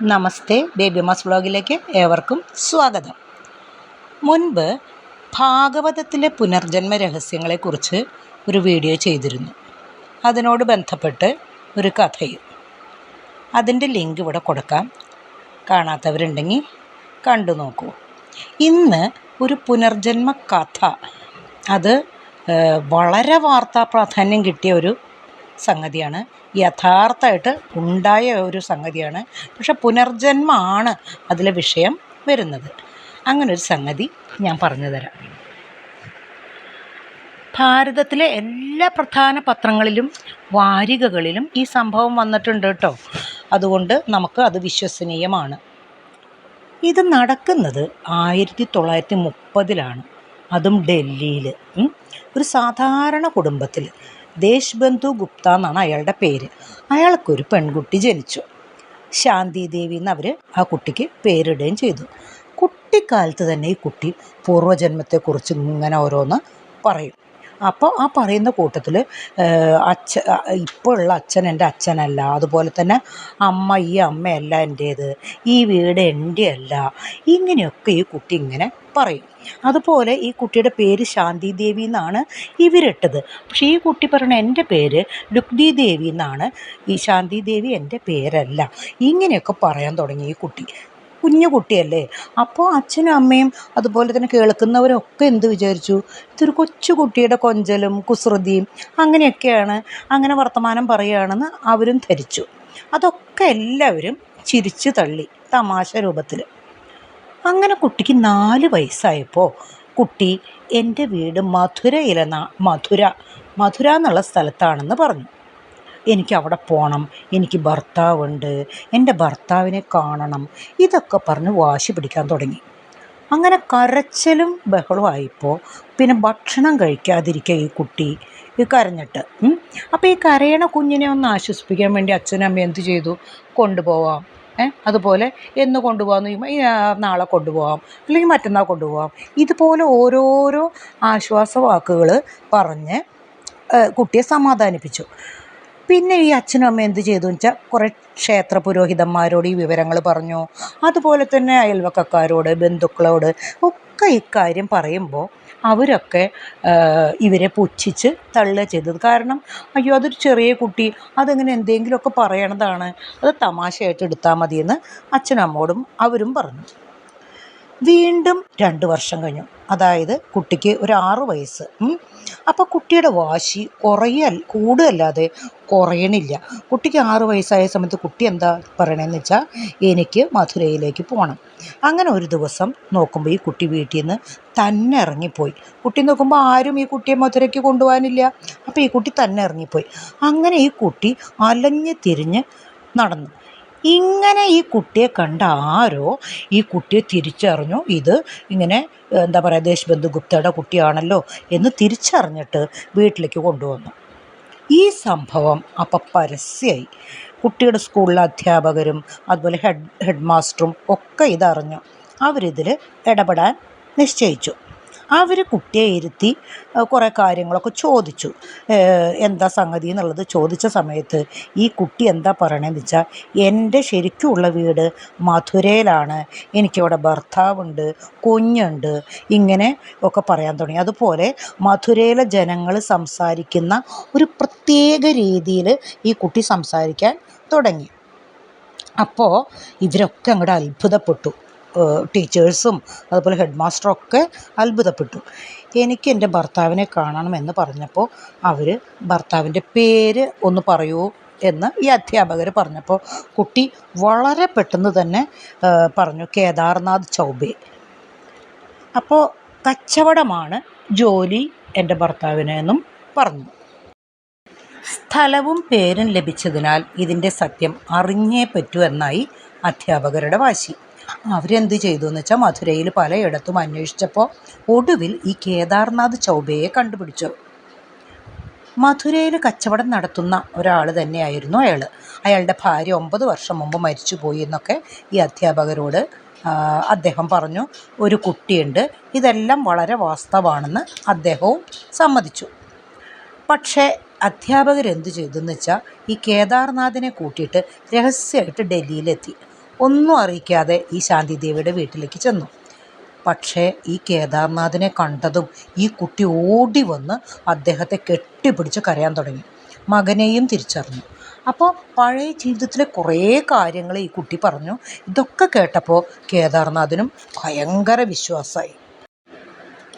നമസ്തേ baby ബേബിമാസ് വ്ളോഗിലേക്ക് ഏവർക്കും സ്വാഗതം. മുൻപ് ഭാഗവതത്തിലെ പുനർജന്മ രഹസ്യങ്ങളെക്കുറിച്ച് ഒരു വീഡിയോ ചെയ്തിരുന്നു. അതിനോട് ബന്ധപ്പെട്ട് ഒരു കഥയും. അതിന്റെ ലിങ്ക് ഇവിടെ കൊടുക്കാം. കാണാത്തവരുണ്ടെങ്കിൽ കണ്ടു നോക്കൂ. ഇന്ന് ഒരു പുനർജന്മ കഥ. അത് വളരെ വാർത്താ പ്രാധാന്യം കിട്ടിയ ഒരു സംഗതിയാണ്. യഥാർത്ഥമായിട്ട് ഉണ്ടായ ഒരു സംഗതിയാണ്. പക്ഷെ പുനർജന്മമാണ് അതിലെ വിഷയം വരുന്നത്. അങ്ങനൊരു സംഗതി ഞാൻ പറഞ്ഞു തരാം. ഭാരതത്തിലെ എല്ലാ പ്രധാന പത്രങ്ങളിലും വാരികകളിലും ഈ സംഭവം വന്നിട്ടുണ്ട് കേട്ടോ. അതുകൊണ്ട് നമുക്ക് അത് വിശ്വസനീയമാണ്. ഇത് നടക്കുന്നത് ആയിരത്തി തൊള്ളായിരത്തി മുപ്പതിലാണ് അതും ഡൽഹിയിൽ ഒരു സാധാരണ കുടുംബത്തിൽ ദേശബന്ധു ഗുപ്ത എന്നാണ് അയാളുടെ പേര്. അയാൾക്കൊരു പെൺകുട്ടി ജനിച്ചു. ശാന്തി ദേവി എന്ന് അവർ ആ കുട്ടിക്ക് പേരിടുകയും ചെയ്തു. കുട്ടിക്കാലത്ത് തന്നെ ഈ കുട്ടി പൂർവജന്മത്തെക്കുറിച്ച് ഇങ്ങനെ ഓരോന്ന് പറയും. അപ്പോൾ ആ പറയുന്ന കൂട്ടത്തിൽ അച്ഛ ഇപ്പോൾ ഉള്ള അച്ഛൻ എന്റെ അച്ഛനല്ല അതുപോലെ തന്നെ അമ്മ ഈ അമ്മയല്ല എന്റേത് ഈ വീട് എന്റെ അല്ല ഇങ്ങനെയൊക്കെ ഈ കുട്ടി ഇങ്ങനെ പറയും. അതുപോലെ ഈ കുട്ടിയുടെ പേര് ശാന്തി ദേവി എന്നാണ് ഇവരിട്ടത്. പക്ഷേ ഈ കുട്ടി പറയണ എന്റെ പേര് ലുക്തി ദേവി എന്നാണ് ഈ ശാന്തി ദേവി എന്റെ പേരല്ല. ഇങ്ങനെയൊക്കെ പറയാൻ തുടങ്ങി ഈ കുട്ടി. കുഞ്ഞു കുട്ടിയല്ലേ? അപ്പോൾ അച്ഛനും അമ്മയും അതുപോലെ തന്നെ കേൾക്കുന്നവരൊക്കെ എന്ത് വിചാരിച്ചു? ഇതൊരു കൊച്ചു കുട്ടിയുടെ കൊഞ്ചലും കുസൃതിയും അങ്ങനെയൊക്കെയാണ് അങ്ങനെ വർത്തമാനം പറയുകയാണെന്ന് അവരും ധരിച്ചു. അതൊക്കെ എല്ലാവരും ചിരിച്ചു തള്ളി തമാശ രൂപത്തിൽ അങ്ങനെ കുട്ടിക്ക് നാല് വയസ്സായപ്പോൾ കുട്ടി എന്റെ വീട് മധുരയിലെന്ന മധുര മധുര എന്നുള്ള സ്ഥലത്താണെന്ന് പറഞ്ഞു. എനിക്ക് അവിടെ പോകണം എനിക്ക് ഭർത്താവുണ്ട്. എന്റെ ഭർത്താവിനെ കാണണം. ഇതൊക്കെ പറഞ്ഞ് വാശി പിടിക്കാൻ തുടങ്ങി. അങ്ങനെ കരച്ചിലും ആയിപ്പോൾ പിന്നെ ഭക്ഷണം കഴിക്കാതിരിക്കുക ഈ കുട്ടി ഈ കരഞ്ഞിട്ട്. അപ്പോൾ ഈ കരയണ കുഞ്ഞിനെ ഒന്ന് ആശ്വസിപ്പിക്കാൻ വേണ്ടി അച്ഛനും അമ്മയും എന്ത് ചെയ്തു? കൊണ്ടുപോവാം. അതുപോലെ എന്ന് കൊണ്ടുപോകാമെന്ന് ചോദിക്കുമ്പോൾ നാളെ കൊണ്ടുപോകാം അല്ലെങ്കിൽ മറ്റന്നാൾ കൊണ്ടുപോകാം ഇതുപോലെ ഓരോരോ ആശ്വാസവാക്കുകൾ പറഞ്ഞ് കുട്ടിയെ സമാധാനിപ്പിച്ചു. പിന്നെ ഈ അച്ഛനും അമ്മ എന്ത് ചെയ്തു വെച്ചാൽ കുറേ ക്ഷേത്ര പുരോഹിതന്മാരോട് ഈ വിവരങ്ങൾ പറഞ്ഞു. അതുപോലെ തന്നെ അയൽവക്കക്കാരോട് ബന്ധുക്കളോട് ഒക്കെ ഇക്കാര്യം പറയുമ്പോൾ അവരൊക്കെ ഇവരെ പുച്ഛിച്ച് തള്ളുക ചെയ്തത്. കാരണം അയ്യോ അതൊരു ചെറിയ കുട്ടി അതങ്ങനെ എന്തെങ്കിലുമൊക്കെ പറയണതാണ്. അത് തമാശയായിട്ട് എടുത്താൽ മതിയെന്ന് അച്ഛനും അമ്മോടും അവരും പറഞ്ഞു. വീണ്ടും രണ്ട് വർഷം കഴിഞ്ഞു. അതായത് കുട്ടിക്ക് ഒരു ആറ് വയസ്സ്. അപ്പോൾ കുട്ടിയുടെ വാശി കുറയൽ കൂടുകയല്ലാതെ കുറയണില്ല. കുട്ടിക്ക് ആറ് വയസ്സായ സമയത്ത് കുട്ടി എന്താ പറയണതെന്ന് വെച്ചാൽ എനിക്ക് മധുരയിലേക്ക് പോകണം അങ്ങനെ ഒരു ദിവസം നോക്കുമ്പോൾ ഈ കുട്ടി വീട്ടിൽ നിന്ന് തന്നെ ഇറങ്ങിപ്പോയി കുട്ടി നോക്കുമ്പോൾ ആരും ഈ കുട്ടിയെ മധുരയ്ക്ക് കൊണ്ടുപോകാനില്ല. അപ്പോൾ ഈ കുട്ടി തന്നെ ഇറങ്ങിപ്പോയി അങ്ങനെ ഈ കുട്ടി അലഞ്ഞ് തിരിഞ്ഞ് നടന്നു. ഇങ്ങനെ ഈ കുട്ടിയെ കണ്ട ആരോ ഈ കുട്ടിയെ തിരിച്ചറിഞ്ഞു. ഇത് ഇങ്ങനെ എന്താ പറയുക ദേശബന്ധു ഗുപ്തയുടെ കുട്ടിയാണല്ലോ എന്ന് തിരിച്ചറിഞ്ഞിട്ട് വീട്ടിലേക്ക് കൊണ്ടുവന്നു. ഈ സംഭവം അപ്പം പരസ്യമായി കുട്ടിയുടെ സ്കൂളിലെ അധ്യാപകരും അതുപോലെ ഹെഡ് ഹെഡ് മാസ്റ്ററും ഒക്കെ ഇതറിഞ്ഞു. അവരിതിൽ ഇടപെടാൻ നിശ്ചയിച്ചു. അവർ കുട്ടിയെ ഇരുത്തി കുറേ കാര്യങ്ങളൊക്കെ ചോദിച്ചു. എന്താ സംഗതി എന്നുള്ളത് ചോദിച്ച സമയത്ത് ഈ കുട്ടി എന്താ പറയണതെന്ന് വെച്ചാൽ എന്റെ ശരിക്കുമുള്ള വീട് മധുരയിലാണ്. എനിക്കവിടെ ഭർത്താവുണ്ട് കുഞ്ഞുണ്ട് ഇങ്ങനെ ഒക്കെ പറയാൻ തുടങ്ങി. അതുപോലെ മധുരയിലെ ജനങ്ങൾ സംസാരിക്കുന്ന ഒരു പ്രത്യേക രീതിയിൽ ഈ കുട്ടി സംസാരിക്കാൻ തുടങ്ങി. അപ്പോൾ ഇവരൊക്കെ അങ്ങോട്ട് അത്ഭുതപ്പെട്ടു. ടീച്ചേഴ്സും അതുപോലെ ഹെഡ് മാസ്റ്ററും ഒക്കെ അത്ഭുതപ്പെട്ടു. എനിക്ക് എന്റെ ഭർത്താവിനെ കാണണമെന്ന് പറഞ്ഞപ്പോൾ അവർ ഭർത്താവിന്റെ പേര് ഒന്ന് പറയൂ എന്ന് ഈ അധ്യാപകർ പറഞ്ഞപ്പോൾ കുട്ടി വളരെ പെട്ടെന്ന് തന്നെ പറഞ്ഞു കേദാർനാഥ് ചൗബേ. അപ്പോൾ കച്ചവടമാണ് ജോലി എന്റെ ഭർത്താവിന് എന്നും പറഞ്ഞു. സ്ഥലവും പേരും ലഭിച്ചതിനാൽ ഇതിന്റെ സത്യം അറിഞ്ഞേ പറ്റൂ എന്നായി അധ്യാപകരുടെ വാശി. അവരെന്ത് ചെയ്തു എന്ന് വെച്ചാൽ മധുരയിൽ പലയിടത്തും അന്വേഷിച്ചപ്പോൾ ഒടുവിൽ ഈ കേദാർനാഥ് ചൗബയെ കണ്ടുപിടിച്ചു. മധുരയിൽ കച്ചവടം നടത്തുന്ന ഒരാൾ തന്നെയായിരുന്നു അയാൾ അയാളുടെ ഭാര്യ ഒമ്പത് വർഷം മുമ്പ് മരിച്ചുപോയി എന്നൊക്കെ ഈ അധ്യാപകരോട് അദ്ദേഹം പറഞ്ഞു. ഒരു കുട്ടിയുണ്ട്. ഇതെല്ലാം വളരെ വാസ്തവാണെന്ന് അദ്ദേഹവും സമ്മതിച്ചു. പക്ഷേ അധ്യാപകരെന്തു ചെയ്തെന്ന് ചെയ്തു വെച്ചാൽ ഈ കേദാർനാഥിനെ കൂട്ടിയിട്ട് രഹസ്യമായിട്ട് ഡൽഹിയിലെത്തി. ഒന്നും അറിയിക്കാതെ ഈ ശാന്തിദേവിയുടെ വീട്ടിലേക്ക് ചെന്നു. പക്ഷേ ഈ കേദാർനാഥിനെ കണ്ടതും ഈ കുട്ടി ഓടി വന്ന് അദ്ദേഹത്തെ കെട്ടിപ്പിടിച്ച് കരയാൻ തുടങ്ങി. മകനെയും തിരിച്ചറിഞ്ഞു. അപ്പോൾ പഴയ ജീവിതത്തിലെ കുറേ കാര്യങ്ങൾ ഈ കുട്ടി പറഞ്ഞു. ഇതൊക്കെ കേട്ടപ്പോൾ കേദാർനാഥിനും ഭയങ്കര വിശ്വാസമായി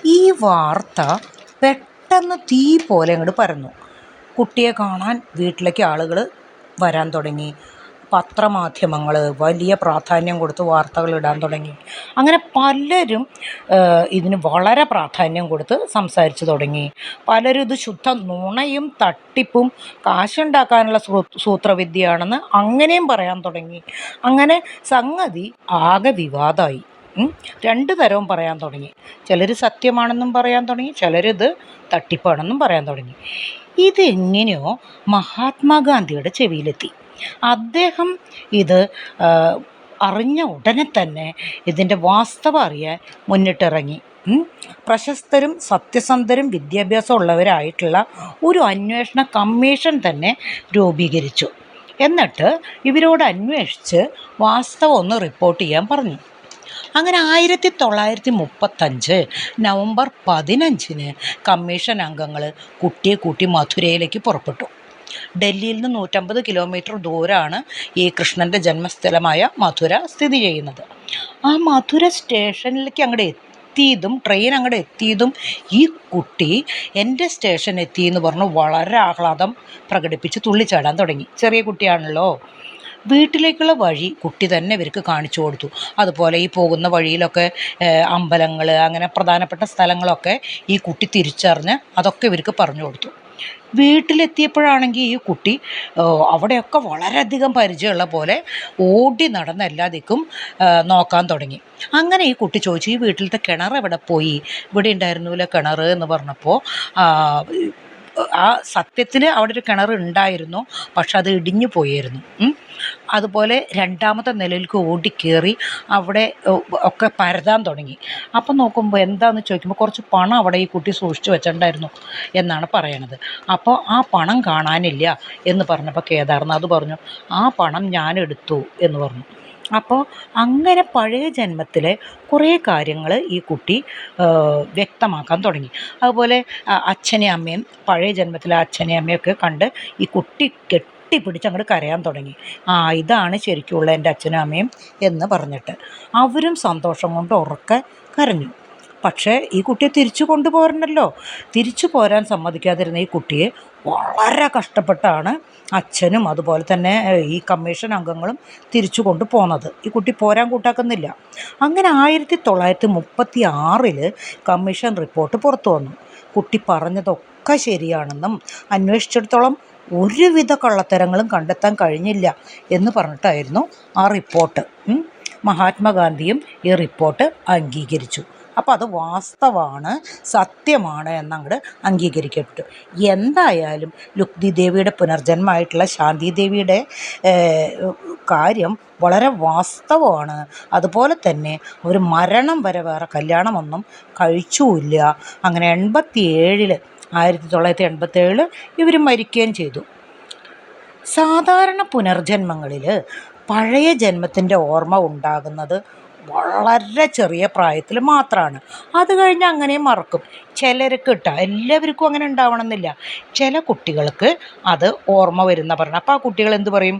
ഈ വാർത്ത പെട്ടെന്ന് തീ പോലെ അങ്ങോട്ട് പരന്നു. കുട്ടിയെ കാണാൻ വീട്ടിലേക്ക് ആളുകൾ വരാൻ തുടങ്ങി. പത്രമാധ്യമങ്ങൾ വലിയ പ്രാധാന്യം കൊടുത്ത് വാർത്തകൾ ഇടാൻ തുടങ്ങി. അങ്ങനെ പലരും ഇതിന് വളരെ പ്രാധാന്യം കൊടുത്ത് സംസാരിച്ചു തുടങ്ങി. പലരും ഇത് ശുദ്ധ നുണയും തട്ടിപ്പും കാശുണ്ടാക്കാനുള്ള സൂത്രവിദ്യയാണെന്ന് അങ്ങനെയും പറയാൻ തുടങ്ങി. അങ്ങനെ സംഗതി ആകെ വിവാദമായി രണ്ട് തരവും പറയാൻ തുടങ്ങി. ചിലർ സത്യമാണെന്നും പറയാൻ തുടങ്ങി ചിലരിത് തട്ടിപ്പാണെന്നും പറയാൻ തുടങ്ങി. ഇതെങ്ങനെയോ മഹാത്മാഗാന്ധിയുടെ ചെവിയിലെത്തി. അദ്ദേഹം ഇത് അറിഞ്ഞ ഉടനെ തന്നെ ഇതിന്റെ വാസ്തവം അറിയാൻ മുന്നിട്ടിറങ്ങി. പ്രശസ്തരും സത്യസന്ധരും വിദ്യാഭ്യാസമുള്ളവരായിട്ടുള്ള ഒരു അന്വേഷണ കമ്മീഷൻ തന്നെ രൂപീകരിച്ചു. എന്നിട്ട് ഇവരോട് അന്വേഷിച്ച് വാസ്തവം ഒന്ന് റിപ്പോർട്ട് ചെയ്യാൻ പറഞ്ഞു. അങ്ങനെ ആയിരത്തി തൊള്ളായിരത്തി മുപ്പത്തഞ്ച് നവംബർ പതിനഞ്ചിന് കമ്മീഷൻ അംഗങ്ങൾ കുട്ടിയെ കൂട്ടി മധുരയിലേക്ക് പുറപ്പെട്ടു. ഡൽഹിയിൽ നിന്ന് നൂറ്റമ്പത് കിലോമീറ്റർ ദൂരമാണ് ഈ കൃഷ്ണന്റെ ജന്മസ്ഥലമായ മധുര സ്ഥിതി ചെയ്യുന്നത്. ആ മധുര സ്റ്റേഷനിലേക്ക് അങ്ങോട്ട് എത്തിയതും ട്രെയിൻ അങ്ങോട്ട് എത്തിയതും ഈ കുട്ടി എന്റെ സ്റ്റേഷൻ എത്തി എന്ന് പറഞ്ഞു വളരെ ആഹ്ലാദം പ്രകടിപ്പിച്ച് തുള്ളിച്ചാടാൻ തുടങ്ങി. ചെറിയ കുട്ടിയാണല്ലോ. വീട്ടിലേക്കുള്ള വഴി കുട്ടി തന്നെ ഇവർക്ക് കാണിച്ചു കൊടുത്തു. അതുപോലെ ഈ പോകുന്ന വഴിയിലൊക്കെ അമ്പലങ്ങൾ അങ്ങനെ പ്രധാനപ്പെട്ട സ്ഥലങ്ങളൊക്കെ ഈ കുട്ടി തിരിച്ചറിഞ്ഞ് അതൊക്കെ ഇവർക്ക് പറഞ്ഞു കൊടുത്തു. വീട്ടിലെത്തിയപ്പോഴാണെങ്കിൽ ഈ കുട്ടി അവിടെയൊക്കെ വളരെയധികം പരിചയമുള്ള പോലെ ഓടി നടന്ന് എല്ലാ ദിക്കും നോക്കാൻ തുടങ്ങി. അങ്ങനെ ഈ കുട്ടി ചോദിച്ചു ഈ വീട്ടിലത്തെ കിണർ എവിടെ പോയി? ഇവിടെ ഉണ്ടായിരുന്നില്ല കിണർ? എന്ന് പറഞ്ഞപ്പോൾ ആ സത്യത്തിൽ അവിടെ ഒരു കിണർ ഉണ്ടായിരുന്നു. പക്ഷെ അത് ഇടിഞ്ഞു പോയിരുന്നു അതുപോലെ രണ്ടാമത്തെ നിലയിലേക്ക് ഓടിക്കേറി അവിടെ ഒക്കെ പരതാൻ തുടങ്ങി. അപ്പം നോക്കുമ്പോൾ എന്താന്ന് ചോദിക്കുമ്പോൾ കുറച്ച് പണം അവിടെ ഈ കുട്ടി സൂക്ഷിച്ചു വെച്ചിട്ടുണ്ടായിരുന്നു എന്നാണ് പറയണത്. അപ്പോൾ ആ പണം കാണാനില്ല എന്ന് പറഞ്ഞപ്പോൾ കേദാർനാഥ് പറഞ്ഞു ആ പണം ഞാൻ എടുത്തു എന്ന് പറഞ്ഞു. അപ്പോൾ അങ്ങനെ പഴയ ജന്മത്തിലെ കുറേ കാര്യങ്ങൾ ഈ കുട്ടി വ്യക്തമാക്കാൻ തുടങ്ങി. അതുപോലെ അച്ഛനെ അമ്മയും പഴയ ജന്മത്തിലെ അച്ഛനെയും അമ്മയൊക്കെ കണ്ട് ഈ കുട്ടി കെട്ടിപ്പിടിച്ച് അങ്ങോട്ട് കരയാൻ തുടങ്ങി. ആ ഇതാണ് ശരിക്കുള്ള എന്റെ അച്ഛനും അമ്മയും എന്ന് പറഞ്ഞിട്ട് അവരും സന്തോഷം കൊണ്ട് ഉറക്കെ കരഞ്ഞു. പക്ഷേ ഈ കുട്ടിയെ തിരിച്ചു കൊണ്ടുപോരണല്ലോ തിരിച്ചു പോരാൻ സമ്മതിക്കാതിരുന്ന ഈ കുട്ടിയെ വളരെ കഷ്ടപ്പെട്ടാണ് അച്ഛനും അതുപോലെ തന്നെ ഈ കമ്മീഷൻ അംഗങ്ങളും തിരിച്ചു കൊണ്ടു ഈ കുട്ടി പോരാൻ കൂട്ടാക്കുന്നില്ല. അങ്ങനെ ആയിരത്തി തൊള്ളായിരത്തി മുപ്പത്തി ആറിൽ കമ്മീഷൻ റിപ്പോർട്ട് പുറത്തു വന്നു. കുട്ടി പറഞ്ഞതൊക്കെ ശരിയാണെന്നും അന്വേഷിച്ചിടത്തോളം ഒരുവിധ കള്ളത്തരങ്ങളും കണ്ടെത്താൻ കഴിഞ്ഞില്ല എന്ന് പറഞ്ഞിട്ടായിരുന്നു ആ റിപ്പോർട്ട്. മഹാത്മാഗാന്ധിയും ഈ റിപ്പോർട്ട് അംഗീകരിച്ചു. അപ്പോൾ അത് വാസ്തവമാണ് സത്യമാണ് എന്നങ്ങോട്ട് അംഗീകരിക്കപ്പെട്ടു. എന്തായാലും ലുക്തി ദേവിയുടെ പുനർജന്മമായിട്ടുള്ള ശാന്തി ദേവിയുടെ കാര്യം വളരെ വാസ്തവമാണ്. അതുപോലെ തന്നെ ഒരു മരണം വരെ വേറെ കല്യാണമൊന്നും കഴിച്ചുമില്ല അങ്ങനെ എൺപത്തി ഏഴിൽ ആയിരത്തി തൊള്ളായിരത്തി എൺപത്തി ഏഴിൽ ഇവർ മരിക്കുകയും ചെയ്തു. സാധാരണ പുനർജന്മങ്ങളിൽ പഴയ ജന്മത്തിന്റെ ഓർമ്മ ഉണ്ടാകുന്നത് വളരെ ചെറിയ പ്രായത്തിൽ മാത്രമാണ് അത് കഴിഞ്ഞ് അങ്ങനെ മറക്കും. ചിലർക്ക് കിട്ടുക എല്ലാവർക്കും അങ്ങനെ ഉണ്ടാവണമെന്നില്ല. ചില കുട്ടികൾക്ക് അത് ഓർമ്മ വരുന്ന പറഞ്ഞാൽ അപ്പോൾ ആ കുട്ടികൾ എന്ത് പറയും?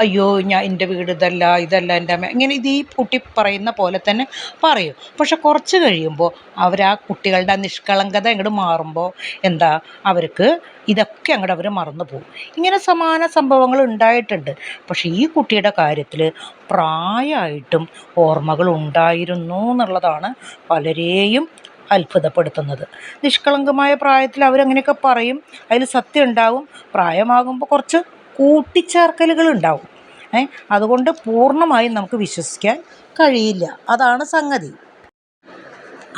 അയ്യോ ഞാൻ എന്റെ വീട് ഇതല്ല ഇതല്ല എന്റെ അമ്മ. ഇങ്ങനെ ഇത് ഈ കുട്ടി പറയുന്ന പോലെ തന്നെ പറയും. പക്ഷെ കുറച്ച് കഴിയുമ്പോൾ അവർ ആ കുട്ടികളുടെ ആ നിഷ്കളങ്കത അങ്ങോട്ട് മാറുമ്പോൾ എന്താ അവർക്ക് ഇതൊക്കെ അങ്ങോട്ട് അവർ മറന്നു പോകും. ഇങ്ങനെ സമാന സംഭവങ്ങൾ ഉണ്ടായിട്ടുണ്ട്. പക്ഷേ ഈ കുട്ടിയുടെ കാര്യത്തിൽ പ്രായമായിട്ടും ഓർമ്മകൾ ഉണ്ടായിരുന്നു എന്നുള്ളതാണ് പലരെയും അത്ഭുതപ്പെടുത്തുന്നത്. നിഷ്കളങ്കമായ പ്രായത്തിൽ അവരങ്ങനെയൊക്കെ പറയും. അതിൽ സത്യം ഉണ്ടാവും. പ്രായമാകുമ്പോൾ കുറച്ച് കൂട്ടിച്ചേർക്കലുകൾ ഉണ്ടാവും ഏ അതുകൊണ്ട് പൂർണമായും നമുക്ക് വിശ്വസിക്കാൻ കഴിയില്ല. അതാണ് സംഗതി.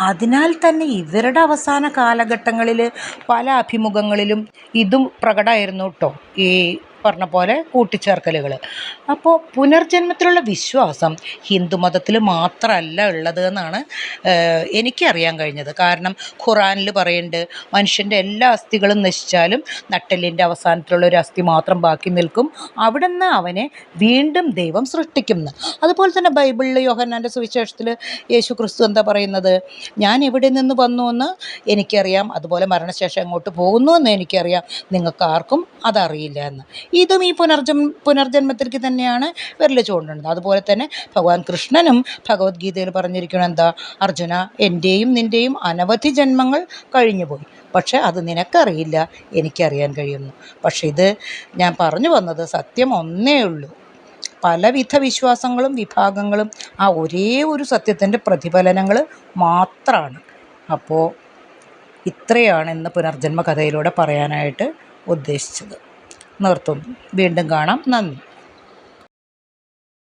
അതിനാൽ തന്നെ ഇവരുടെ അവസാന കാലഘട്ടങ്ങളിൽ പല അഭിമുഖങ്ങളിലും ഇതും പ്രകടമായിരുന്നു കേട്ടോ ഈ പറഞ്ഞ പോലെ കൂട്ടിച്ചേർക്കലുകൾ അപ്പോൾ പുനർജന്മത്തിലുള്ള വിശ്വാസം ഹിന്ദുമതത്തിൽ മാത്രമല്ല ഉള്ളത് എന്നാണ് എനിക്കറിയാൻ കഴിഞ്ഞത്. കാരണം ഖുറാനിൽ പറയുന്നുണ്ട് മനുഷ്യന്റെ എല്ലാ അസ്ഥികളും നശിച്ചാലും നട്ടെല്ലിന്റെ അവസാനത്തിലുള്ള ഒരു അസ്ഥി മാത്രം ബാക്കി നിൽക്കും. അവിടെ നിന്ന് അവനെ വീണ്ടും ദൈവം സൃഷ്ടിക്കുന്നു അതുപോലെ തന്നെ ബൈബിളിൽ യോഹന്നാന്റെ സുവിശേഷത്തിൽ യേശു ക്രിസ്തു എന്താ പറയുന്നത്? ഞാൻ എവിടെ നിന്ന് വന്നു എന്ന് എനിക്കറിയാം. അതുപോലെ മരണശേഷം എങ്ങോട്ട് പോകുന്നു എന്ന് എനിക്കറിയാം. നിങ്ങൾക്ക് ആർക്കും അതറിയില്ല എന്ന്. ഇതും ഈ പുനർജം പുനർജന്മത്തിലേക്ക് തന്നെയാണ് വിരൽ ചൂണ്ടുന്നത് അതുപോലെ തന്നെ ഭഗവാൻ കൃഷ്ണനും ഭഗവത്ഗീതയിൽ പറഞ്ഞിരിക്കണം എന്താ? അർജുന എന്റെയും നിന്റെയും അനവധി ജന്മങ്ങൾ കഴിഞ്ഞുപോയി. പക്ഷേ അത് നിനക്കറിയില്ല എനിക്കറിയാൻ കഴിയുന്നു. പക്ഷേ ഇത് ഞാൻ പറഞ്ഞു വന്നത് സത്യം ഒന്നേ ഉള്ളൂ. പലവിധ വിശ്വാസങ്ങളും വിഭാഗങ്ങളും ആ ഒരേ ഒരു സത്യത്തിന്റെ പ്രതിഫലനങ്ങൾ മാത്രമാണ് അപ്പോൾ ഇത്രയാണ് ഇന്ന് പുനർജന്മ കഥയിലൂടെ പറയാനായിട്ട് ഉദ്ദേശിച്ചത്. നിർത്തുന്നു വീണ്ടും കാണാം. നന്ദി.